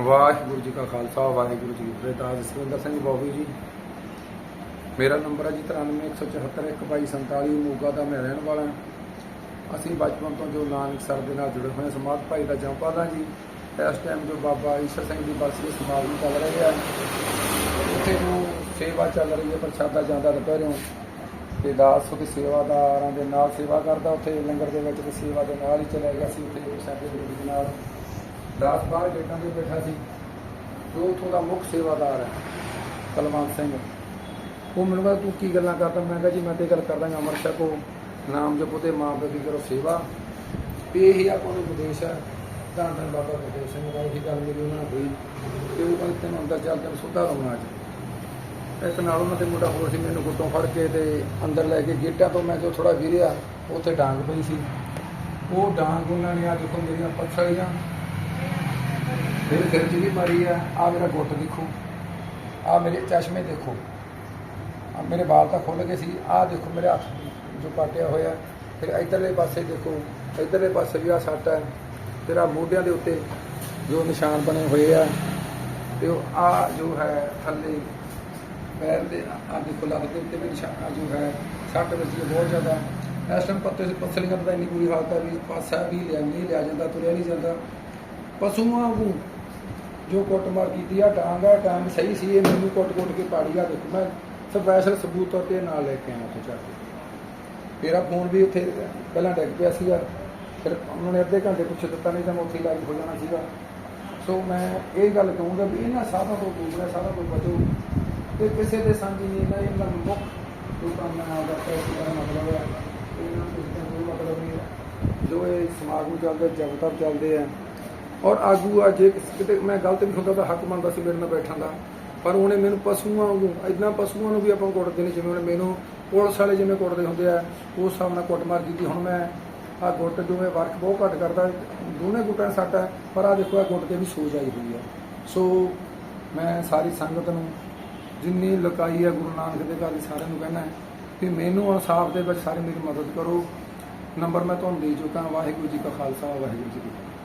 ਵਾਹਿਗੁਰੂ ਜੀ ਕਾ ਖਾਲਸਾ, ਵਾਹਿਗੁਰੂ ਜੀ ਕੀ ਫਤਿਹ। ਦਾਸ ਜਸਵਿੰਦਰ ਸਿੰਘ ਬੋਬੀ ਜੀ। ਮੇਰਾ ਨੰਬਰ ਹੈ ਜੀ 9317412247 ਮੋਗਾ ਦਾ ਮੈਂ ਰਹਿਣ ਵਾਲਾ ਹਾਂ। ਅਸੀਂ ਬਚਪਨ ਤੋਂ ਜੋ ਨਾਨਕ ਸਰ ਦੇ ਨਾਲ ਜੁੜੇ ਹੋਏ ਹਾਂ, ਸਮਾਧ ਭਾਈ ਦਾ ਜੰਪਾ ਦਾ ਜੀ। ਇਸ ਟਾਈਮ ਜੋ ਬਾਬਾ ਈਸ਼ਰ ਸਿੰਘ ਦੀ ਬਰਸੀ ਸਮਾਗਮ ਚੱਲ ਰਿਹਾ ਹੈ ਉੱਥੇ ਜੋ ਸੇਵਾ ਚੱਲ ਰਹੀ ਹੈ, ਪ੍ਰਸ਼ਾਦਾ ਜਾਂਦਾ ਦੁਪਹਿਰੋਂ। ਤੇ ਦਾਸ ਉਹਦੀ ਸੇਵਾਦਾਰਾਂ ਦੇ ਨਾਲ ਸੇਵਾ ਕਰਦਾ ਉੱਥੇ, ਲੰਗਰ ਦੇ ਵਿੱਚ ਤੇ ਸੇਵਾ ਦੇ ਨਾਲ ਹੀ ਚਲਾ ਗਿਆ ਸੀ, ਉੱਥੇ ਪ੍ਰਸ਼ਾਦੇ ਦੇ ਵਿੱਚ ਨਾਲ। ਦਾਸ ਬਾਹਰ ਗੇਟਾਂ ਤੇ ਬੈਠਾ ਸੀ। ਜੋ ਉੱਥੋਂ ਦਾ ਮੁੱਖ ਸੇਵਾਦਾਰ ਹੈ, ਕਲਵੰਤ ਸਿੰਘ। ਉਹ ਮੈਨੂੰ ਕਹਿੰਦਾ, ਤੂੰ ਕੀ ਗੱਲਾਂ ਕਰਦਾ? ਮੈਂ ਕਿਹਾ, ਜੀ, ਮੈਂ ਤੇ ਗੱਲ ਕਰਦਾ ਹਾਂ, ਅਮਰ ਛਕੋ ਨਾਮ ਜਪੋ ਤੇ ਮਾਂ ਪਿਓ ਦੀ ਕਰੋ ਸੇਵਾ। ਇਹ ਹੀ ਆਪਾਂ ਨੂੰ ਵਿਦੇਸ਼ ਹੈ ਧੰਨ ਧੰਨ ਬਾਬਾ ਗੁਰਦੇਵ ਸਿੰਘ ਦਾ ਇਹੀ ਗੱਲ ਮੇਰੀ ਉਹਨਾਂ ਨਾਲ ਹੋਈ। ਤੇ ਉਹ ਕਹਿੰਦੇ, ਤੈਨੂੰ ਅੰਦਰ ਚੱਲ ਤੈਨੂੰ ਸੁੱਧਾ ਹੋਣਾ ਅੱਜ। ਇਸ ਨਾਲ ਉਹਨਾਂ ਦੇ ਮੁੰਡਾ ਹੋਰ ਸੀ, ਮੈਨੂੰ ਗੁੱਟੋਂ ਫੜ ਕੇ ਤੇ ਅੰਦਰ ਲੈ ਕੇ ਗੇਟਾਂ ਤੋਂ ਮੈਂ ਜੋ ਥੋੜਾ ਵਿਰਿਆ ਉੱਥੇ ਡਾਂਗ ਪਈ ਸੀ। ਉਹ ਡਾਂਗ ਉਹਨਾਂ ਨੇ ਅੱਜ ਦੇਖੋ, ਮੇਰੀਆਂ ਪੱਥਰੀਆਂ ਫਿਰ ਸਿਰ 'ਚ ਵੀ ਮਾਰੀ ਆ ਆ ਮੇਰਾ ਗੁੱਟ ਦੇਖੋ ਆ ਮੇਰੇ ਚਸ਼ਮੇ ਦੇਖੋ ਆ ਮੇਰੇ ਵਾਲ ਤਾਂ ਖੁੱਲ ਗਏ ਸੀ ਆ ਦੇਖੋ ਮੇਰੇ ਹੱਥ ਜੋ ਪਾਟਿਆ ਹੋਇਆ, ਫਿਰ ਇਧਰਲੇ ਪਾਸੇ ਦੇਖੋ, ਇਧਰਲੇ ਪਾਸੇ ਵੀ ਆ ਸੱਟ ਹੈ ਤੇਰਾ ਮੋਢਿਆਂ ਦੇ ਉੱਤੇ ਜੋ ਨਿਸ਼ਾਨ ਬਣੇ ਹੋਏ ਆ, ਤੇ ਉਹ ਆ ਜੋ ਹੈ ਥੱਲੇ ਪੈਰ ਦੇ ਆ ਦੇਖੋ ਲੱਤ ਦੇ ਉੱਤੇ ਵੀ ਨਿਸ਼ਾਨ ਜੋ ਹੈ ਸੱਟ ਵੱਜੀ ਬਹੁਤ ਜ਼ਿਆਦਾ। ਇਸ ਟਾਈਮ ਪੱਤੇ ਪਸਲੀਆਂ ਦਾ ਇੰਨੀ ਬੁਰੀ ਹਾਲਤ ਹੈ ਵੀ ਪਾਸਾ ਵੀ ਲਿਆ, ਨਹੀਂ ਲਿਆ ਜਾਂਦਾ, ਤੁਰਿਆ ਨਹੀਂ ਜਾਂਦਾ। ਪਸ਼ੂਆਂ ਨੂੰ ਜੋ ਕੁੱਟਮਾਰ ਕੀਤੀ ਆ ਡਾਂਗ ਆ ਟਾਈਮ ਸਹੀ ਸੀ, ਇਹ ਮੈਨੂੰ ਕੁੱਟ-ਕੁੱਟ ਕੇ ਪਾੜੀ ਆ। ਦੇਖੋ, ਮੈਂ ਸਪੈਸ਼ਲ ਸਬੂਤ ਤੌਰ ਤੇ ਨਾਲ ਲੈ ਕੇ ਆਇਆ ਉੱਥੇ ਜਾ ਕੇ। ਮੇਰਾ ਫੋਨ ਵੀ ਉੱਥੇ ਪਹਿਲਾਂ ਡਿੱਗ ਪਿਆ ਸੀਗਾ। ਫਿਰ ਉਹਨਾਂ ਨੇ ਅੱਧੇ ਘੰਟੇ ਪਿੱਛੇ ਦਿੱਤਾ, ਨਹੀਂ ਤਾਂ ਮੈਂ ਉੱਥੇ ਲਾਈਵ ਹੋ ਜਾਣਾ ਸੀਗਾ। ਸੋ ਮੈਂ ਇਹ ਗੱਲ ਕਹੂੰਗਾ ਵੀ ਇਹਨਾਂ ਸਾਧਾਂ ਤੋਂ ਦੂਸਰਾ ਸਾਧਾਂ ਤੋਂ ਬਚੋ। ਤੇ ਕਿਸੇ ਦੇ ਸਾਂਝੀ ਨਹੀਂ ਨਾ ਇਹਨਾਂ ਨੂੰ ਮੁੱਖ ਜੋ ਕੰਮ ਹੈ ਆਪਦਾ ਪੈਸੇ ਮਤਲਬ ਹੈ। ਇਹਨਾਂ ਨੂੰ ਕਿਸੇ ਦਾ ਕੋਈ ਮਤਲਬ ਨਹੀਂ ਹੈ। ਜੋ ਇਹ ਸਮਾਗਮ ਚੱਲਦੇ, ਜਗਤਾਂ ਚੱਲਦੇ ਆ ਔਰ ਆਗੂ ਆ, ਜੇ ਕਿਤੇ ਮੈਂ ਗਲਤ ਵੀ ਹੁੰਦਾ ਤਾਂ ਹੱਕ ਮੰਨਦਾ ਸੀ ਮੇਰੇ ਨਾਲ ਬੈਠਣ ਦਾ। ਪਰ ਉਹਨੇ ਮੈਨੂੰ ਪਸ਼ੂਆਂ ਵਾਂਗੂ ਇਦਾਂ ਪਸ਼ੂਆਂ ਨੂੰ ਵੀ ਆਪਾਂ ਕੁੱਟਦੇ ਨੇ, ਜਿਵੇਂ ਉਹਨੇ ਮੈਨੂੰ ਪੁਲਿਸ ਵਾਲੇ ਜਿਵੇਂ ਕੁੱਟਦੇ ਹੁੰਦੇ ਆ, ਉਸ ਹਿਸਾਬ ਨਾਲ ਕੁੱਟਮਾਰ ਕੀਤੀ। ਹੁਣ ਮੈਂ ਆ ਗੁੱਟ ਜੋ ਮੈਂ ਵਰਕ ਬਹੁਤ ਘੱਟ ਕਰਦਾ, ਦੋਨੇ ਗੁੱਟਾਂ 'ਚ ਸੱਟ ਹੈ ਪਰ ਆ ਦੇਖੋ ਆ ਗੁੱਟ ਤੇ ਵੀ ਸੋਜ ਆਈ ਹੋਈ ਹੈ ਸੋ ਮੈਂ ਸਾਰੀ ਸੰਗਤ ਨੂੰ, ਜਿੰਨੀ ਲੁਕਾਈ ਹੈ ਗੁਰੂ ਨਾਨਕ ਦੇ ਘਰ ਦੀ ਸਾਰਿਆਂ ਨੂੰ ਕਹਿਣਾ ਹੈ ਕਿ ਮੈਨੂੰ ਇਨਸਾਫ ਦੇ ਵਿੱਚ ਸਾਰੇ ਮੇਰੀ ਮਦਦ ਕਰੋ। ਨੰਬਰ ਮੈਂ ਤੁਹਾਨੂੰ ਦੇ ਚੁੱਕਾ, ਵਾਹਿਗੁਰੂ ਜੀ ਕਾ ਖਾਲਸਾ, ਵਾਹਿਗੁਰੂ ਜੀ ਕੀ ਫਤਿਹ।